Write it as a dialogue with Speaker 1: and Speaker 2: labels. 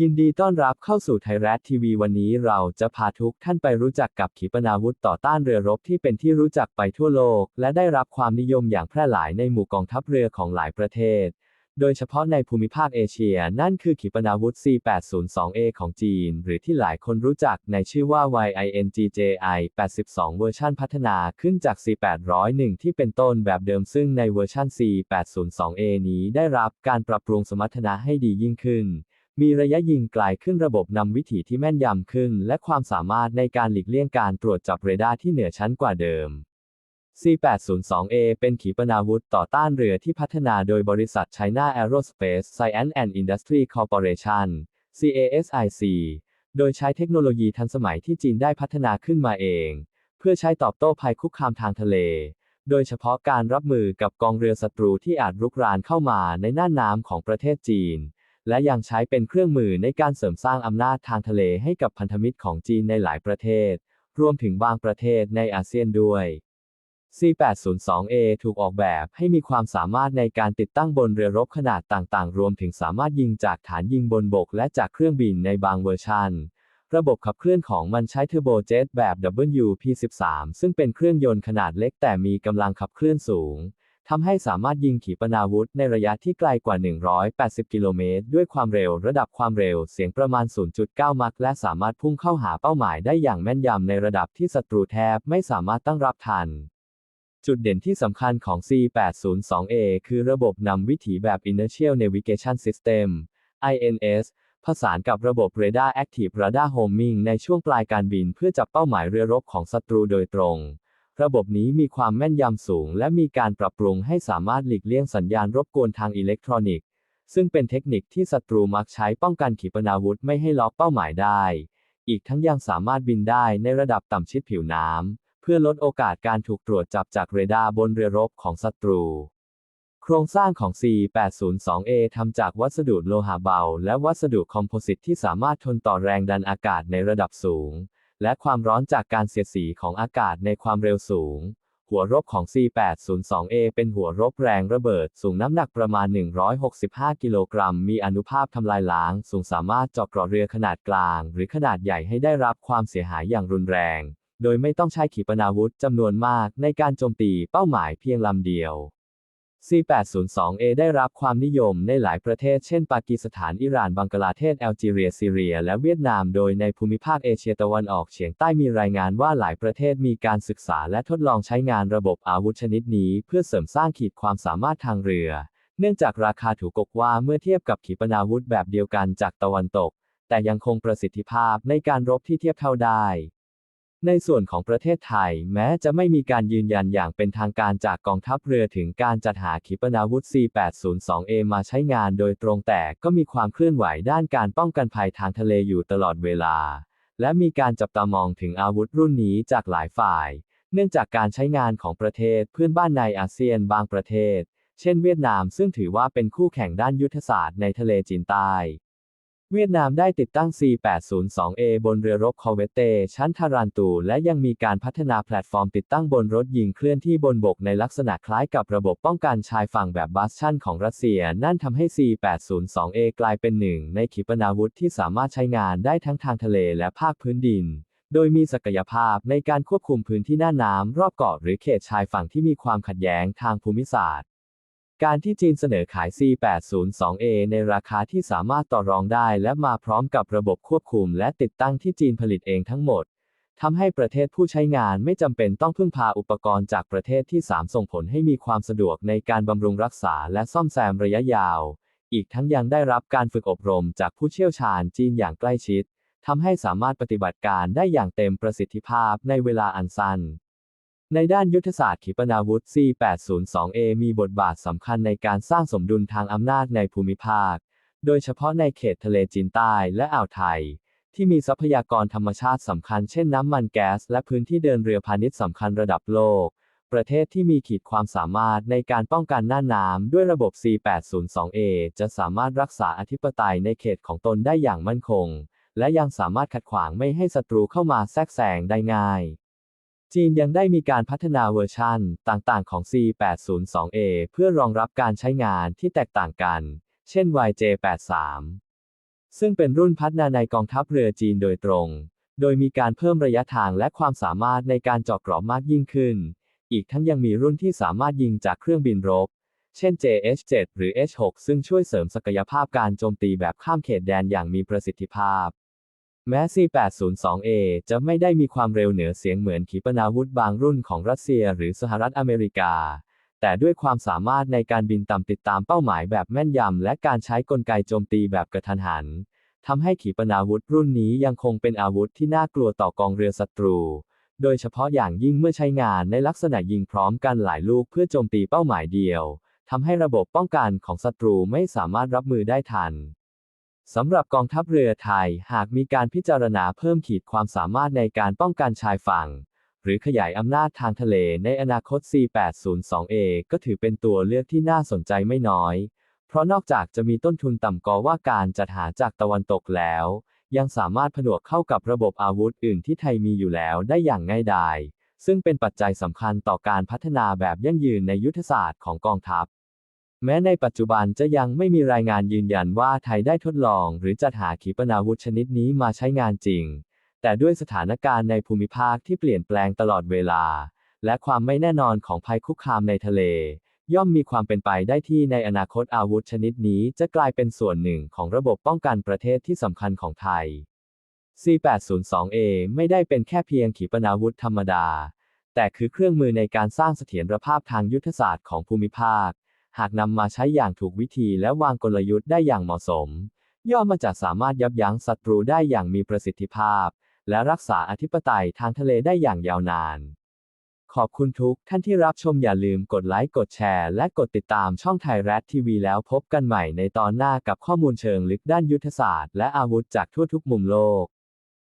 Speaker 1: ยินดีต้อนรับเข้าสู่ไทยรัฐทีวีวันนี้เราจะพาทุกท่านไปรู้จักกับขีปนาวุธต่อต้านเรือรบที่เป็นที่รู้จักไปทั่วโลก และได้รับความนิยมอย่างแพร่หลายในหมู่กองทัพเรือของหลายประเทศ โดยเฉพาะในภูมิภาคเอเชีย นั่นคือขีปนาวุธ C802A ของจีน หรือที่หลายคนรู้จักในชื่อว่า YINGJI 82 เวอร์ชันพัฒนาขึ้นจาก C801 ที่เป็นต้นแบบเดิมซึ่งในเวอร์ชัน C802A นี้ได้รับการปรับปรุงสมรรถนะให้ดียิ่งขึ้น มีระยะยิงไกลขึ้นระบบนำวิถีที่แม่นยำขึ้น และความสามารถในการหลีกเลี่ยงการตรวจจับเรดาร์ที่เหนือชั้นกว่าเดิม C802A เป็นขีปนาวุธต่อต้านเรือที่พัฒนาโดยบริษัท China Aerospace Science and Industry Corporation CASIC โดยใช้เทคโนโลยีทันสมัยที่จีนได้พัฒนาขึ้นมาเอง เพื่อใช้ตอบโต้ภัยคุกคามทางทะเล โดยเฉพาะการรับมือกับกองเรือศัตรูที่อาจรุกรานเข้ามาในน่านน้ำของประเทศจีน และยังใช้เป็นเครื่องมือในการเสริมสร้างอำนาจทางทะเลให้กับพันธมิตรของจีนในหลายประเทศ รวมถึงบางประเทศในอาเซียนด้วย C802A ถูกออกแบบให้มีความสามารถในการติดตั้งบนเรือรบขนาดต่างๆ รวมถึงสามารถยิงจากฐานยิงบนบกและจากเครื่องบินในบางเวอร์ชัน ระบบขับเคลื่อนของมันใช้เทอร์โบเจ็ตแบบ WP13 ซึ่งเป็นเครื่องยนต์ขนาดเล็กแต่มีกำลังขับเคลื่อนสูง ทำให้สามารถยิงขีปนาวุธในระยะที่ไกลกว่า 180 กิโลเมตร ด้วยความเร็วระดับความเร็วเสียงประมาณ 0.9 มัคและสามารถพุ่งเข้าหาเป้าหมายได้อย่างแม่นยำในระดับที่ศัตรูแทบไม่สามารถตั้งรับทัน จุดเด่นที่สำคัญของ C802A คือระบบนำวิถีแบบ Inertial Navigation System INS ผสานกับระบบ Radar Active Radar Homing ในช่วงปลายการบินเพื่อจับเป้าหมายเรือรบของศัตรูโดยตรง ระบบนี้มีความแม่นยำสูง และมีการปรับปรุงให้สามารถหลีกเลี่ยงสัญญาณรบกวนทางอิเล็กทรอนิกส์ ซึ่งเป็นเทคนิคที่ศัตรูมักใช้ป้องกันขีปนาวุธไม่ให้ล็อกเป้าหมายได้ อีกทั้งยังสามารถบินได้ในระดับต่ำชิดผิวน้ำ เพื่อลดโอกาสการถูกตรวจจับจากเรดาร์บนเรือรบของศัตรู โครงสร้างของ C802A ทำจากวัสดุโลหะเบา และวัสดุคอมโพสิตที่สามารถทนต่อแรงดันอากาศในระดับสูง และความร้อนจากการเสียดสีของอากาศในความเร็วสูง หัวรบของ C802A เป็นหัวรบแรงระเบิดสูงน้ำหนักประมาณ 165 กิโลกรัม มีอนุภาพทำลายล้าง สูงสามารถเจาะเกราะเรือขนาดกลาง หรือขนาดใหญ่ให้ได้รับความเสียหายอย่างรุนแรง โดยไม่ต้องใช้ขีปนาวุธจำนวนมากในการโจมตีเป้าหมายเพียงลำเดียว C802A ได้รับความนิยมในหลายประเทศเช่น ปากีสถาน อิหร่าน บังกลาเทศ แอลจีเรีย ซีเรีย และเวียดนาม โดยในภูมิภาคเอเชียตะวันออกเฉียงใต้มีรายงานว่าหลายประเทศมีการศึกษาและทดลองใช้งานระบบอาวุธชนิดนี้ เพื่อเสริมสร้างขีดความสามารถทางเรือ เนื่องจากราคาถูกกกว่าเมื่อเทียบกับขีปนาวุธแบบเดียวกันจากตะวันตก แต่ยังคงประสิทธิภาพในการรบที่เทียบเท่าได้ ในส่วนของประเทศไทย แม้จะไม่มีการยืนยันอย่างเป็นทางการจากกองทัพเรือถึงการจัดหาขีปนาวุธ C802A มาใช้งานโดยตรงแต่ก็มีความเคลื่อนไหวด้านการป้องกันภัยทางทะเลอยู่ตลอดเวลา และมีการจับตามองถึงอาวุธรุ่นนี้จากหลายฝ่าย เนื่องจากการใช้งานของประเทศเพื่อนบ้านในอาเซียนบางประเทศ เช่นเวียดนามซึ่งถือว่าเป็นคู่แข่งด้านยุทธศาสตร์ในทะเลจีนใต้ เวียดนามได้ติดตั้ง C802A บนเรือรบคอเวเตชั้นทารันตู และยังมีการพัฒนาแพลตฟอร์มติดตั้งบนรถยิงเคลื่อนที่บนบกในลักษณะคล้ายกับระบบป้องกันชายฝั่งแบบบัสชั่นของรัสเซีย นั่นทำให้ C802A กลายเป็นหนึ่งในขีปนาวุธที่สามารถใช้งานได้ทั้งทางทะเลและภาคพื้นดิน โดยมีศักยภาพในการควบคุมพื้นที่หน้าน้ำรอบเกาะหรือเขตชายฝั่งที่มีความขัดแย้งทางภูมิศาสตร์ การที่จีนเสนอขาย C802A ในราคาที่สามารถต่อรองได้และมาพร้อมกับระบบควบคุมและติดตั้งที่จีนผลิตเองทั้งหมด ทำให้ประเทศผู้ใช้งานไม่จำเป็นต้องพึ่งพาอุปกรณ์จากประเทศที่ 3 ส่งผลให้มีความสะดวกในการบำรุงรักษาและซ่อมแซมระยะยาว อีกทั้งยังได้รับการฝึกอบรมจากผู้เชี่ยวชาญจีนอย่างใกล้ชิด ทำให้สามารถปฏิบัติการได้อย่างเต็มประสิทธิภาพในเวลาอันสั้น ในด้านยุทธศาสตร์ขีปนาวุธ C802A มีบทบาทสำคัญในการสร้างสมดุลทางอำนาจในภูมิภาค โดยเฉพาะในเขตทะเลจีนใต้และอ่าวไทย ที่มีทรัพยากรธรรมชาติสำคัญเช่นน้ำมันแก๊ส และพื้นที่เดินเรือพาณิชย์สำคัญระดับโลก ประเทศที่มีขีดความสามารถในการป้องกันหน้าน้ำด้วยระบบ C802A จะสามารถรักษาอธิปไตยในเขตของตนได้อย่างมั่นคง และยังสามารถขัดขวางไม่ให้ศัตรูเข้ามาแทรกแซงได้ง่าย จีนยังได้มีการพัฒนาเวอร์ชันต่างๆของ C802A เพื่อรองรับการใช้งานที่แตกต่างกัน เช่น YJ83 ซึ่งเป็นรุ่นพัฒนาในกองทัพเรือจีนโดยตรง โดยมีการเพิ่มระยะทางและความสามารถในการเจาะเกราะมากยิ่งขึ้น อีกทั้งยังมีรุ่นที่สามารถยิงจากเครื่องบินรบ เช่น JH-7 หรือ H-6 ซึ่งช่วยเสริมศักยภาพการโจมตีแบบข้ามเขตแดนอย่างมีประสิทธิภาพ แม้ C-802A จะไม่ได้มีความเร็วเหนือเสียงเหมือนขีปนาวุธบางรุ่นของรัสเซียหรือสหรัฐอเมริกา แต่ด้วยความสามารถในการบินต่ำติดตามเป้าหมายแบบแม่นยำและการใช้กลไกโจมตีแบบกระทันหันทำให้ขีปนาวุธรุ่นนี้ยังคงเป็นอาวุธที่น่ากลัวต่อกองเรือศัตรู โดยเฉพาะอย่างยิ่งเมื่อใช้งานในลักษณะยิงพร้อมกันหลายลูกเพื่อโจมตีเป้าหมายเดียวทำให้ระบบป้องกันของศัตรูไม่สามารถรับมือได้ทัน สำหรับกองทัพเรือไทยหากมีการพิจารณาเพิ่มขีดความสามารถในการป้องกันชายฝั่ง หรือขยายอำนาจทางทะเลในอนาคต C802A ก็ถือเป็นตัวเลือกที่น่าสนใจไม่น้อย เพราะนอกจากจะมีต้นทุนต่ำกว่าการจัดหาจากตะวันตกแล้ว ยังสามารถผนวกเข้ากับระบบอาวุธอื่นที่ไทยมีอยู่แล้วได้อย่างง่ายดาย ซึ่งเป็นปัจจัยสำคัญต่อการพัฒนาแบบยั่งยืนในยุทธศาสตร์ของกองทัพ แม้ในปัจจุบันจะยังไม่มีรายงานยืนยันว่าไทยได้ทดลอง หรือจัดหาขีปนาวุธชนิดนี้มาใช้งานจริง แต่ด้วยสถานการณ์ในภูมิภาคที่เปลี่ยนแปลงตลอดเวลา และความไม่แน่นอนของภัยคุกคามในทะเล ย่อมมีความเป็นไปได้ที่ในอนาคตอาวุธชนิดนี้จะกลายเป็นส่วนหนึ่งของระบบป้องกันประเทศที่สำคัญของไทย C802A ไม่ได้เป็นแค่เพียงขีปนาวุธธรรมดา แต่คือเครื่องมือในการสร้างเสถียรภาพทางยุทธศาสตร์ของภูมิภาค หากนำมาใช้อย่างถูกวิธีและวางกลยุทธ์ได้อย่างเหมาะสม ย่อมมาจากสามารถยับยั้งศัตรูได้อย่างมีประสิทธิภาพ และรักษาอธิปไตยทางทะเลได้อย่างยาวนาน ขอบคุณทุกท่านที่รับชมอย่าลืมกดไลค์กดแชร์ และกดติดตามช่องไทยรัฐทีวีแล้วพบกันใหม่ในตอนหน้ากับข้อมูลเชิงลึกด้านยุทธศาสตร์ และอาวุธจากทั่วทุกมุมโลก